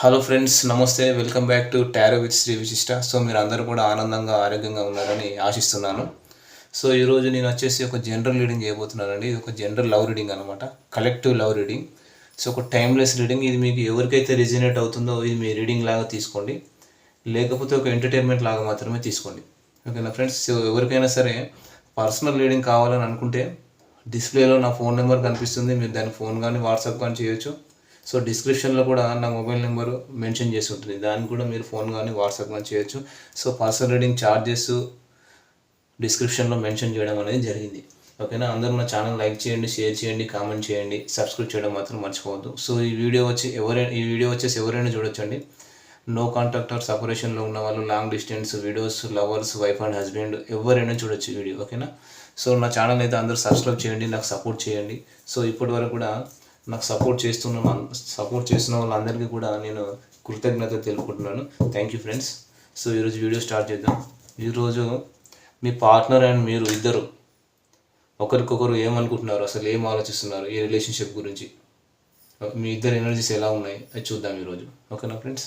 Hello friends నమస్తే. Welcome back to tarot with Sri Vishishta so మీరు అందరూ కూడా ఆనందంగా ఆరోగ్యంగా ఉన్నారని ఆశిస్తున్నాను. సో ఈరోజు నేను వచ్చేసి ఒక జనరల్ రీడింగ్ చేయబోతున్నానండి. ఇది ఒక జనరల్ లవ్ రీడింగ్ అనమాట కలెక్టివ్ లవ్ రీడింగ్ సో ఒక టైమ్లెస్ రీడింగ్ ఇది మీకు ఎవరికైతే రిజినేట్ అవుతుందో ఇది మీ రీడింగ్ లాగా తీసుకోండి. లేకపోతే ఒక ఎంటర్టైన్మెంట్ లాగా మాత్రమే తీసుకోండి. ఓకేనా ఫ్రెండ్స్ సో ఎవరికైనా సరే పర్సనల్ రీడింగ్ కావాలని అనుకుంటే డిస్ప్లేలో నా ఫోన్ నెంబర్ కనిపిస్తుంది. మీరు దాన్ని ఫోన్ కానీ వాట్సాప్ కానీ చేయొచ్చు. సో డిస్క్రిప్షన్లో కూడా నా మొబైల్ నెంబర్ మెన్షన్ చేసి ఉంటుంది. దానికి కూడా మీరు ఫోన్ కానీ వాట్సాప్ కానీ చేయొచ్చు. సో పర్సనల్ రీడింగ్ చార్జెస్ డిస్క్రిప్షన్లో మెన్షన్ చేయడం అనేది జరిగింది. ఓకేనా అందరూ నా ఛానల్ లైక్ చేయండి షేర్ చేయండి కామెంట్ చేయండి. సబ్స్క్రైబ్ చేయడం మాత్రం మర్చిపోవద్దు. సో ఈ వీడియో వచ్చి ఎవరైనా ఈ వీడియో వచ్చేసి ఎవరైనా చూడొచ్చండి. నో కాంటాక్ట్ ఆర్ సపరేషన్లో ఉన్న వాళ్ళు long distance videos lovers wife and husband ఎవరైనా చూడొచ్చు వీడియో ఓకేనా సో నా ఛానల్ అయితే అందరూ సబ్స్క్రైబ్ చేయండి నాకు సపోర్ట్ చేయండి. సో ఇప్పటి వరకు కూడా నాకు సపోర్ట్ చేస్తున్న సపోర్ట్ చేస్తున్న వాళ్ళందరికీ కూడా నేను కృతజ్ఞత తెలుపుకుంటున్నాను. థ్యాంక్ యూ ఫ్రెండ్స్ సో ఈరోజు వీడియో స్టార్ట్ చేద్దాం. ఈరోజు మీ పార్ట్నర్ అండ్ మీరు ఇద్దరు ఒకరికొకరు ఏమనుకుంటున్నారు? అసలు ఏం ఆలోచిస్తున్నారు? ఈ రిలేషన్షిప్ గురించి. మీ ఇద్దరు ఎనర్జీస్ ఎలా ఉన్నాయి? అది చూద్దాం ఈరోజు ఓకేనా ఫ్రెండ్స్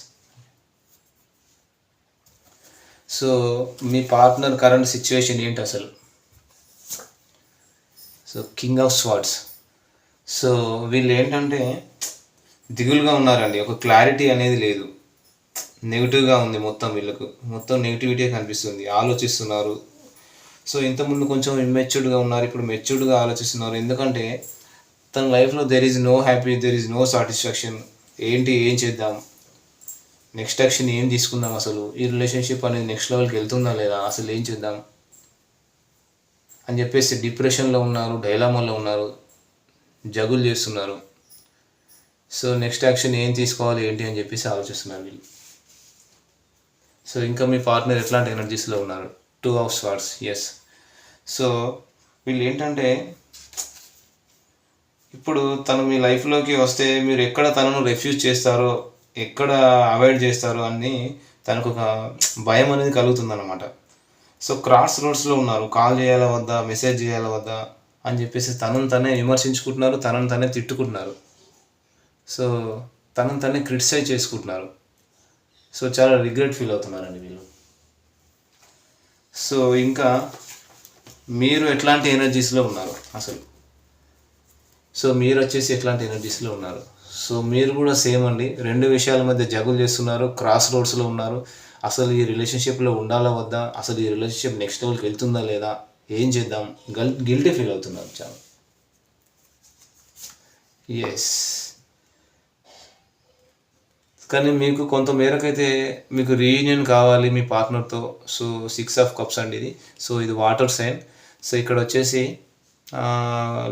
సో మీ పార్ట్నర్ కరెంట్ సిచ్యువేషన్ ఏంటి అసలు? So king of swords so వీళ్ళు ఏంటంటే దిగులుగా ఉన్నారండి. ఒక క్లారిటీ అనేది లేదు. నెగిటివ్గా ఉంది మొత్తం వీళ్ళకు. మొత్తం నెగిటివిటీ కనిపిస్తుంది. ఆలోచిస్తున్నారు. సో ఇంతకుముందు కొంచెం ఇమ్మెచ్యూర్డ్గా ఉన్నారు. ఇప్పుడు మెచ్యూర్డ్గా ఆలోచిస్తున్నారు. ఎందుకంటే తన లైఫ్లో there is no happy there is no satisfaction ఏంటి ఏం చేద్దాం? నెక్స్ట్ యాక్షన్ ఏం తీసుకుందాం అసలు? ఈ రిలేషన్షిప్ అనేది నెక్స్ట్ లెవెల్కి వెళ్తుందా లేదా? అసలు ఏం చేద్దాం? అని చెప్పేసి డిప్రెషన్లో ఉన్నారు డైలామాలో ఉన్నారు. జగులు చేస్తున్నారు. సో నెక్స్ట్ యాక్షన్ ఏం తీసుకోవాలి ఏంటి అని చెప్పేసి ఆలోచిస్తున్నారు వీళ్ళు. సో ఇంకా మీ పార్ట్నర్ ఎట్లాంటి ఎనర్జీస్లో ఉన్నారు? Two of swords yes so వీళ్ళు ఏంటంటే ఇప్పుడు తను మీ లైఫ్లోకి వస్తే మీరు ఎక్కడ తనను రెఫ్యూజ్ చేస్తారో ఎక్కడ అవాయిడ్ చేస్తారో అని తనకు ఒక భయం అనేది కలుగుతుంది అనమాట సో క్రాస్ రోడ్స్లో ఉన్నారు. కాల్ చేయాలా వద్దా మెసేజ్ చేయాలా వద్దా? అని చెప్పేసి తనను తనే విమర్శించుకుంటున్నారు తనను తనే తిట్టుకుంటున్నారు. సో తనను తనే క్రిటిసైజ్ చేసుకుంటున్నారు. సో చాలా రిగ్రెట్ ఫీల్ అవుతున్నారండి వీళ్ళు. సో ఇంకా మీరు ఎట్లాంటి ఎనర్జీస్లో ఉన్నారు అసలు? సో మీరు వచ్చేసి ఎట్లాంటి ఎనర్జీస్లో ఉన్నారు? సో మీరు కూడా సేమ్ అండి. రెండు విషయాల మధ్య జగులు చేస్తున్నారు క్రాస్ రోడ్స్లో ఉన్నారు. అసలు ఈ రిలేషన్షిప్లో ఉండాలా వద్దా? అసలు ఈ రిలేషన్షిప్ నెక్స్ట్ లెవెల్కి వెళ్తుందా లేదా? ఏం చేద్దాం? గల్ గిల్టీ ఫీల్ అవుతున్నాం చాలా. ఎస్ కానీ మీకు కొంత మేరకైతే మీకు రీయూనియన్ కావాలి మీ పార్ట్నర్తో సో సిక్స్ ఆఫ్ కప్స్ అండి ఇది. సో ఇది వాటర్ సైన్ సో ఇక్కడ వచ్చేసి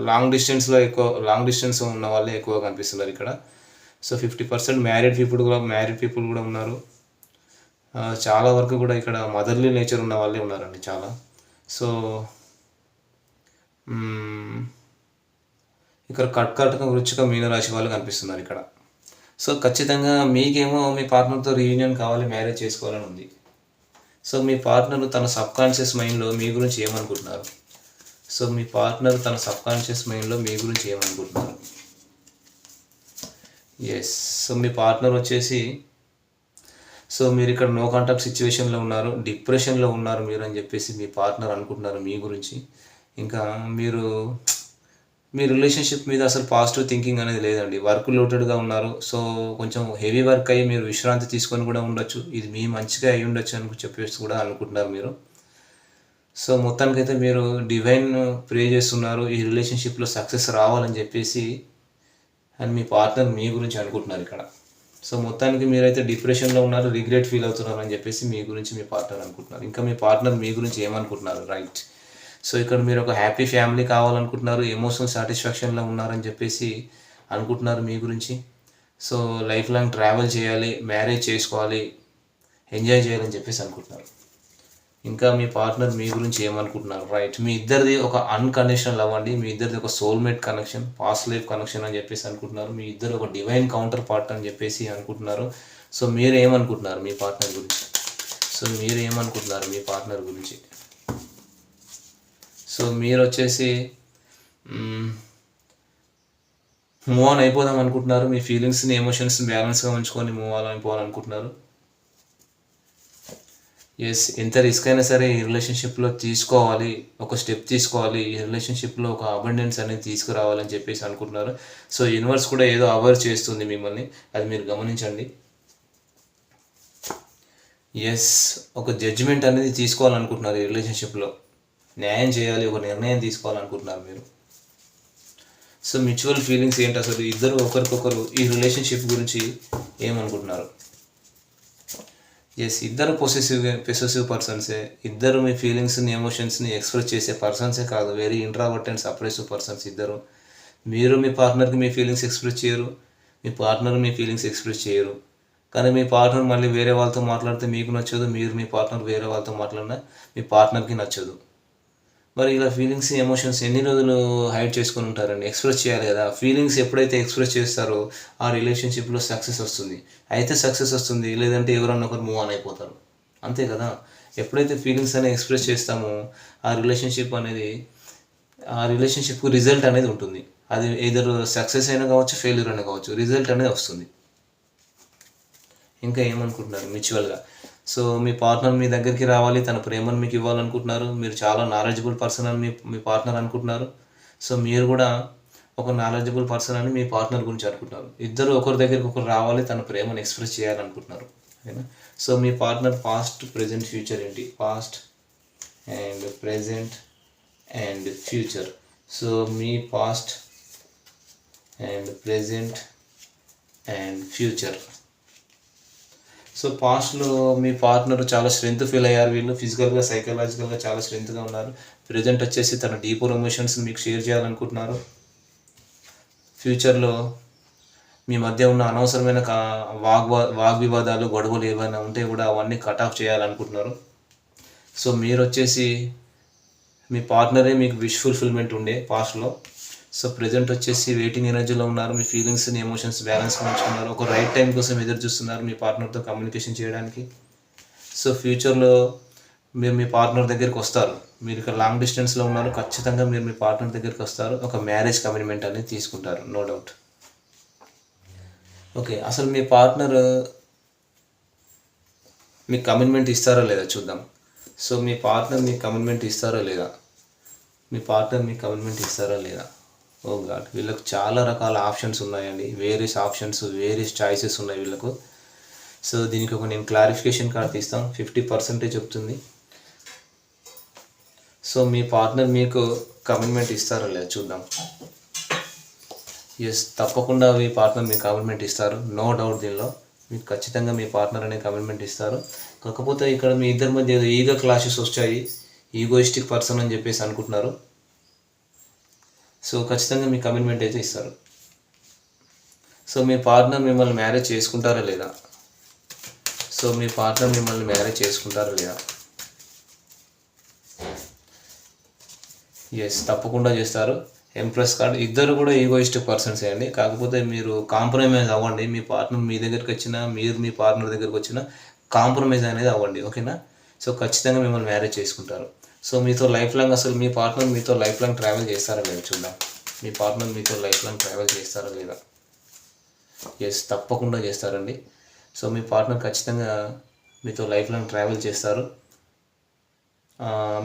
లాంగ్ డిస్టెన్స్లో ఎక్కువ లాంగ్ డిస్టెన్స్ ఉన్న వాళ్ళే ఎక్కువ కనిపిస్తున్నారు ఇక్కడ. So fifty percent married people కూడా మ్యారీడ్ పీపుల్ కూడా ఉన్నారు. చాలా వరకు కూడా ఇక్కడ మదర్లీ నేచర్ ఉన్న వాళ్ళే ఉన్నారండి చాలా. సో ఇక్కడ కట్కటక వృచ్చిక మీనరాశి వాళ్ళు కనిపిస్తున్నారు ఇక్కడ. సో ఖచ్చితంగా మీకేమో మీ పార్ట్నర్తో రీయూనియన్ కావాలి మ్యారేజ్ చేసుకోవాలని ఉంది. సో మీ పార్ట్నర్ తన సబ్ కాన్షియస్ మైండ్లో మీ గురించి ఏమనుకుంటున్నారు? సో మీ పార్ట్నర్ తన సబ్ కాన్షియస్ మైండ్లో మీ గురించి ఏమనుకుంటున్నారు? ఎస్ సో మీ పార్ట్నర్ వచ్చేసి సో మీరు ఇక్కడ నో కాంటాక్ట్ సిచ్యువేషన్లో ఉన్నారు డిప్రెషన్లో ఉన్నారు మీరు అని చెప్పేసి మీ పార్ట్నర్ అనుకుంటున్నారు మీ గురించి. ఇంకా మీరు మీ రిలేషన్షిప్ మీద అసలు పాజిటివ్ థింకింగ్ అనేది లేదండి. వర్క్ లోటెడ్గా ఉన్నారు. సో కొంచెం హెవీ వర్క్ అయ్యి మీరు విశ్రాంతి తీసుకొని కూడా ఉండొచ్చు. ఇది మీ మంచిగా అయి ఉండొచ్చు అని చెప్పేసి కూడా అనుకుంటున్నారు మీరు. సో మొత్తానికైతే మీరు డివైన్ ప్రే చేస్తున్నారు. ఈ రిలేషన్షిప్లో సక్సెస్ రావాలని చెప్పేసి అండ్ మీ పార్ట్నర్ మీ గురించి అనుకుంటున్నారు ఇక్కడ. సో మొత్తానికి మీరైతే డిప్రెషన్లో ఉన్నారు రిగ్రెట్ ఫీల్ అవుతున్నారు అని చెప్పేసి మీ గురించి మీ పార్ట్నర్ అనుకుంటున్నారు. ఇంకా మీ పార్ట్నర్ మీ గురించి ఏమనుకుంటున్నారు? రైట్ సో ఇక్కడ మీరు ఒక హ్యాపీ ఫ్యామిలీ కావాలనుకుంటున్నారు ఎమోషనల్ సాటిస్ఫాక్షన్లో ఉన్నారని చెప్పేసి అనుకుంటున్నారు మీ గురించి. సో లైఫ్ లాంగ్ ట్రావెల్ చేయాలి మ్యారేజ్ చేసుకోవాలి ఎంజాయ్ చేయాలని చెప్పేసి అనుకుంటున్నారు. ఇంకా మీ పార్ట్నర్ మీ గురించి ఏమనుకుంటున్నారు? రైట్ మీ ఇద్దరిది ఒక అన్కండిషనల్ లవ్ అండి. మీ ఇద్దరిది ఒక soulmate connection past life connection అని చెప్పేసి అనుకుంటున్నారు. మీ ఇద్దరు ఒక డివైన్ కౌంటర్ పార్ట్ అని చెప్పేసి అనుకుంటున్నారు. సో మీరు ఏమనుకుంటున్నారు మీ పార్ట్నర్ గురించి? సో మీరు ఏమనుకుంటున్నారు మీ పార్ట్నర్ గురించి? సో మీరు వచ్చేసి మూవ్ ఆన్ అయిపోదాం అనుకుంటున్నారు. మీ ఫీలింగ్స్ని ఎమోషన్స్ని బ్యాలెన్స్గా ఉంచుకొని మూవ్ ఆన్ అయిపోవాలనుకుంటున్నారు. ఎస్ ఎంత రిస్క్ అయినా సరే ఈ రిలేషన్షిప్లో తీసుకోవాలి ఒక స్టెప్ తీసుకోవాలి ఈ రిలేషన్షిప్లో ఒక అబండెన్స్ అనేది తీసుకురావాలని చెప్పేసి అనుకుంటున్నారు. సో యూనివర్స్ కూడా ఏదో అవేర్ చేస్తుంది మిమ్మల్ని. అది మీరు గమనించండి. ఎస్ ఒక జడ్జిమెంట్ అనేది తీసుకోవాలనుకుంటున్నారు ఈ రిలేషన్షిప్లో న్యాయం చేయాలి ఒక నిర్ణయం తీసుకోవాలనుకుంటున్నారు మీరు. సో మ్యూచువల్ ఫీలింగ్స్ ఏంటి అసలు? ఇద్దరు ఒకరికొకరు ఈ రిలేషన్షిప్ గురించి ఏమనుకుంటున్నారు? ఎస్ ఇద్దరు పొసెసివ్ పొసెసివ్ పర్సన్సే ఇద్దరు మీ ఫీలింగ్స్ని ఎమోషన్స్ని ఎక్స్ప్రెస్ చేసే పర్సన్సే కాదు. Very introvert and suppressive persons ఇద్దరు. మీరు మీ పార్ట్నర్కి మీ ఫీలింగ్స్ ఎక్స్ప్రెస్ చేయరు. మీ పార్ట్నర్ మీ ఫీలింగ్స్ ఎక్స్ప్రెస్ చేయరు. కానీ మీ పార్ట్నర్ మళ్ళీ వేరే వాళ్ళతో మాట్లాడితే మీకు నచ్చదు. మీరు మీ పార్ట్నర్ వేరే వాళ్ళతో మాట్లాడినా మీ పార్ట్నర్కి నచ్చదు. మరి ఇలా ఫీలింగ్స్ ఎమోషన్స్ ఎన్ని రోజులు హైడ్ చేసుకొని ఉంటారండి? ఎక్స్ప్రెస్ చేయాలి కదా. ఫీలింగ్స్ ఎప్పుడైతే ఎక్స్ప్రెస్ చేస్తారో ఆ రిలేషన్షిప్లో సక్సెస్ వస్తుంది. అయితే సక్సెస్ వస్తుంది లేదంటే ఎవరన్నా ఒకరు మూవ్ ఆన్ అయిపోతారు. అంతే కదా? ఎప్పుడైతే ఫీలింగ్స్ అనేవి ఎక్స్ప్రెస్ చేస్తామో ఆ రిలేషన్షిప్ అనేది ఆ రిలేషన్షిప్కు రిజల్ట్ అనేది ఉంటుంది. అది ఏదో సక్సెస్ అయినా కావచ్చు ఫెయిల్యూర్ అయినా కావచ్చు రిజల్ట్ అనేది వస్తుంది. ఇంకా ఏమనుకుంటున్నారు మ్యూచువల్గా సో మీ పార్ట్నర్ మీ దగ్గరికి రావాలి తన ప్రేమను మీకు ఇవ్వాలనుకుంటున్నారు మీరు చాలా నాలెడ్జబుల్ పర్సన్ అని మీ మీ పార్ట్నర్ అనుకుంటున్నారు. సో మీరు కూడా ఒక నాలెడ్జబుల్ పర్సన్ అని మీ పార్ట్నర్ గురించి అనుకుంటున్నారు. ఇద్దరు ఒకరి దగ్గరికి ఒకరు రావాలి తన ప్రేమను ఎక్స్ప్రెస్ చేయాలనుకుంటున్నారు. ఓకేనా సో మీ పార్ట్నర్ పాస్ట్ ప్రజెంట్ ఫ్యూచర్ ఏంటి? Past and present and future so me past and present and future so పాస్ట్లో మీ పార్ట్నర్ చాలా స్ట్రెంత్ ఫీల్ అయ్యారు. వీళ్ళు ఫిజికల్గా సైకలాజికల్గా చాలా స్ట్రెంత్గా ఉన్నారు. ప్రజెంట్ వచ్చేసి తన డీపర్ ఎమోషన్స్ మీకు షేర్ చేయాలనుకుంటున్నారు. ఫ్యూచర్లో మీ మధ్య ఉన్న అనవసరమైన కా వాగ్వా వాగ్వివాదాలు గొడవలు ఏవైనా ఉంటే కూడా అవన్నీ కట్ ఆఫ్ చేయాలనుకుంటున్నారు. సో మీరు వచ్చేసి మీ పార్ట్నరే మీకు విష్ ఫుల్ఫిల్మెంట్ ఉండే పాస్ట్లో సో ప్రజెంట్ వచ్చేసి వెయిటింగ్ ఎనర్జీలో ఉన్నారు. మీ ఫీలింగ్స్ని ఎమోషన్స్ బ్యాలెన్స్గా ఉంచుకున్నారు. ఒక రైట్ టైం కోసం ఎదురు చూస్తున్నారు మీ పార్ట్నర్తో కమ్యూనికేషన్ చేయడానికి. సో ఫ్యూచర్లో మీరు మీ పార్ట్నర్ దగ్గరికి వస్తారు. మీరు ఇక్కడ లాంగ్ డిస్టెన్స్లో ఉన్నారు. ఖచ్చితంగా మీరు మీ పార్ట్నర్ దగ్గరికి వస్తారు. ఒక మ్యారేజ్ కమిట్మెంట్ అనేది తీసుకుంటారు. నో డౌట్ ఓకే అసలు మీ పార్ట్నర్ మీకు కమిట్మెంట్ ఇస్తారా లేదా చూద్దాం. సో మీ పార్ట్నర్ మీకు కమిట్మెంట్ ఇస్తారా లేదా? మీ పార్ట్నర్ మీకు కమిట్మెంట్ ఇస్తారా లేదా? ఓ గాడ్ వీళ్ళకు చాలా రకాల ఆప్షన్స్ ఉన్నాయండి. వేరియస్ ఆప్షన్స్ వేరియస్ చాయిసెస్ ఉన్నాయి వీళ్ళకు. సో దీనికి ఒక నేను క్లారిఫికేషన్ కార్డ్ తీస్తాం. ఫిఫ్టీ పర్సెంటేజ్ చెప్తుంది. సో మీ పార్ట్నర్ మీకు కమిట్మెంట్ ఇస్తారా లేదా చూద్దాం. ఎస్ తప్పకుండా మీ పార్ట్నర్ మీకు కమిట్మెంట్ ఇస్తారు. నో డౌట్ దీనిలో. మీకు ఖచ్చితంగా మీ పార్ట్నర్ అనే కమిట్మెంట్ ఇస్తారు. కాకపోతే ఇక్కడ మీ ఇద్దరి మధ్య ఏదో ఈగో క్లాషెస్ వచ్చాయి. ఈగోయిస్టిక్ పర్సన్ అని చెప్పేసి అనుకుంటున్నారు. సో ఖచ్చితంగా మీ కమిట్మెంట్ అయితే ఇస్తారు. సో మీ పార్ట్నర్ మిమ్మల్ని మ్యారేజ్ చేసుకుంటారా లేదా? సో మీ పార్ట్నర్ మిమ్మల్ని మ్యారేజ్ చేసుకుంటారా లేదా? ఎస్ తప్పకుండా చేస్తారు. ఎంప్రెస్ కార్డ్ ఇద్దరు కూడా ఈగోయిస్టిక్ పర్సన్స్ అండి. కాకపోతే మీరు కాంప్రమైజ్ అవ్వండి. మీ పార్ట్నర్ మీ దగ్గరికి వచ్చినా మీరు మీ పార్ట్నర్ దగ్గరికి వచ్చినా కాంప్రమైజ్ అనేది అవ్వండి. ఓకేనా? సో ఖచ్చితంగా మిమ్మల్ని మ్యారేజ్ చేసుకుంటారు. సో మీతో లైఫ్ లాంగ్ అసలు మీ పార్ట్నర్ మీతో లైఫ్ లాంగ్ ట్రావెల్ చేస్తారా లేదా చూద్దాం. మీ పార్ట్నర్ మీతో లైఫ్ లాంగ్ ట్రావెల్ చేస్తారా లేదా? ఎస్ తప్పకుండా చేస్తారండి. సో మీ పార్ట్నర్ ఖచ్చితంగా మీతో లైఫ్ లాంగ్ ట్రావెల్ చేస్తారు.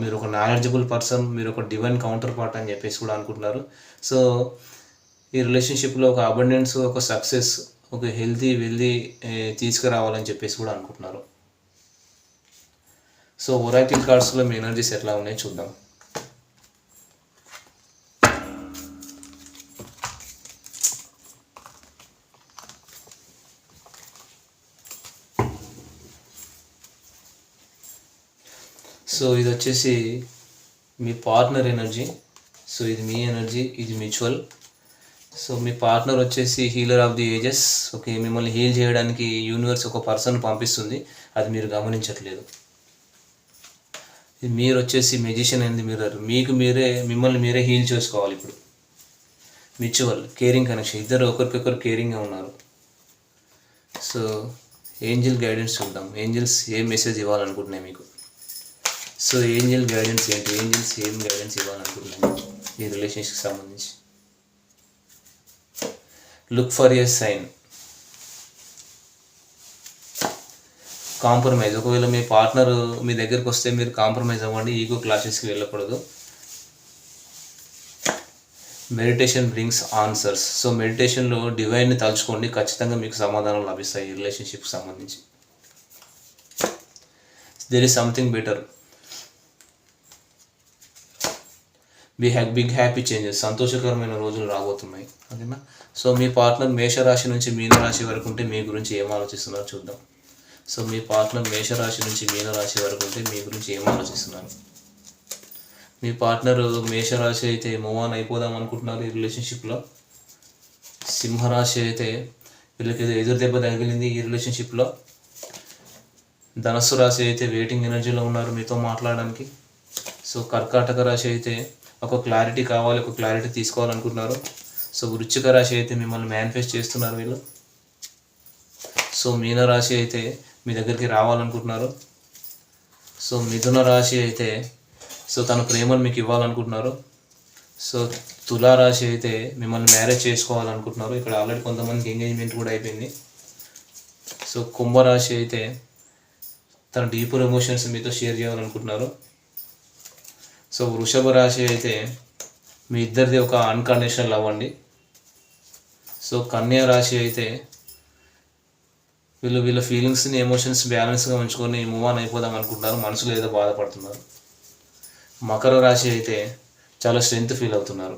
మీరు ఒక నాలెడ్జబుల్ పర్సన్ మీరు ఒక డివైన్ కౌంటర్ పార్ట్ అని చెప్పేసి కూడా అనుకుంటున్నారు. సో ఈ రిలేషన్షిప్లో ఒక అబండెన్స్ ఒక సక్సెస్ ఒక హెల్తీ వెల్దీ తీసుకురావాలని చెప్పేసి కూడా అనుకుంటున్నారు. సో ఒరాకిల్ కార్డ్స్లో మీ ఎనర్జీస్ ఎట్లా ఉన్నాయో చూద్దాం. సో ఇది వచ్చేసి మీ పార్ట్నర్ ఎనర్జీ. సో ఇది మీ ఎనర్జీ ఇది మ్యూచువల్. సో మీ పార్ట్నర్ వచ్చేసి healer of the ages. Okay మిమ్మల్ని హీల్ చేయడానికి యూనివర్స్ ఒక పర్సన్ పంపిస్తుంది. అది మీరు గమనించట్లేదు. మీరు వచ్చేసి మెజిషియన్ అనేది మిర్రర్ మీకు మీరే మిమ్మల్ని మీరే హీల్ చేసుకోవాలి ఇప్పుడు. మ్యూచువల్ కేరింగ్ కనెక్షన్ ఇద్దరు ఒకరికొకరు కేరింగ్గా ఉన్నారు. సో ఏంజిల్ గైడెన్స్ చూద్దాం. ఏంజిల్స్ ఏం మెసేజ్ ఇవ్వాలనుకుంటున్నాయి మీకు? సో ఏంజిల్ గైడెన్స్ ఏంటి? ఏంజిల్స్ ఏం గైడెన్స్ ఇవ్వాలనుకుంటున్నాయి ఈ రిలేషన్షిప్కి సంబంధించి. Look for your sign compromise. ఒకవేళ మీ పార్ట్నర్ మీ దగ్గరికి వస్తే మీరు కాంప్రమైజ్ అవ్వండి ఈగో క్లాసెస్కి వెళ్ళకూడదు. Meditation brings answers. సో మెడిటేషన్లో డివైన్ని తలుచుకోండి ఖచ్చితంగా మీకు సమాధానం లభిస్తాయి ఈ రిలేషన్షిప్కి సంబంధించి. There is something better be back big happy changes సంతోషకరమైన రోజులు రాబోతున్నాయి. ఓకేనా సో మీ పార్ట్నర్ మేషరాశి నుంచి మీనరాశి వరకు ఉంటే మీ గురించి ఏం ఆలోచిస్తున్నారో చూద్దాం. సో మీ పార్ట్నర్ మేషరాశి నుంచి మీనరాశి వరకు ఉంటే మీ గురించి ఏం ఆలోచిస్తున్నారు? మీ పార్ట్నర్ మేషరాశి అయితే మూవ్ ఆన్ అయిపోదాం అనుకుంటున్నారు ఈ రిలేషన్షిప్లో. సింహరాశి అయితే వీళ్ళకి ఎదురు దెబ్బ తగిలింది ఈ రిలేషన్షిప్లో. ధనస్సు రాశి అయితే వెయిటింగ్ ఎనర్జీలో ఉన్నారు మీతో మాట్లాడడానికి. సో కర్కాటక రాశి అయితే ఒక క్లారిటీ కావాలి ఒక క్లారిటీ తీసుకోవాలనుకుంటున్నారు. సో వృచ్చిక రాశి అయితే మిమ్మల్ని మేనిఫెస్ట్ చేస్తున్నారు వీళ్ళు. సో మీన రాశి అయితే మీ దగ్గరికి రావాలనుకుంటున్నారు? సో మిథున రాశి అయితే సో తన ప్రేమను మీకు ఇవ్వాలనుకుంటున్నారు. సో తులా రాశి అయితే మిమ్మల్ని మ్యారేజ్ చేసుకోవాలనుకుంటున్నారు. ఇక్కడ ఆల్రెడీ కొంతమందికి ఎంగేజ్మెంట్ కూడా అయిపోయింది. సో కుంభరాశి అయితే తన డీపర్ ఎమోషన్స్ మీతో షేర్ చేయాలనుకుంటున్నారు. సో వృషభ రాశి అయితే మీ ఇద్దరిది ఒక అన్కండిషనల్ లవ్ అండి. సో కన్యా రాశి అయితే వీళ్ళు వీళ్ళ ఫీలింగ్స్ని ఎమోషన్స్ బ్యాలెన్స్గా ఉంచుకొని మూవ్ ఆన్ అయిపోదాం అనుకుంటున్నారు. మనసులో ఏదో బాధపడుతున్నారు. మకర రాశి అయితే చాలా స్ట్రెంగ్త్ ఫీల్ అవుతున్నారు.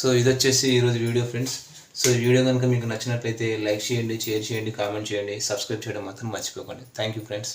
సో ఇది వచ్చేసి ఈరోజు వీడియో ఫ్రెండ్స్. సో ఈ వీడియో కనుక మీకు నచ్చినట్లయితే లైక్ చేయండి షేర్ చేయండి కామెంట్ చేయండి సబ్స్క్రైబ్ చేయడం మాత్రం మర్చిపోకండి. Thank you friends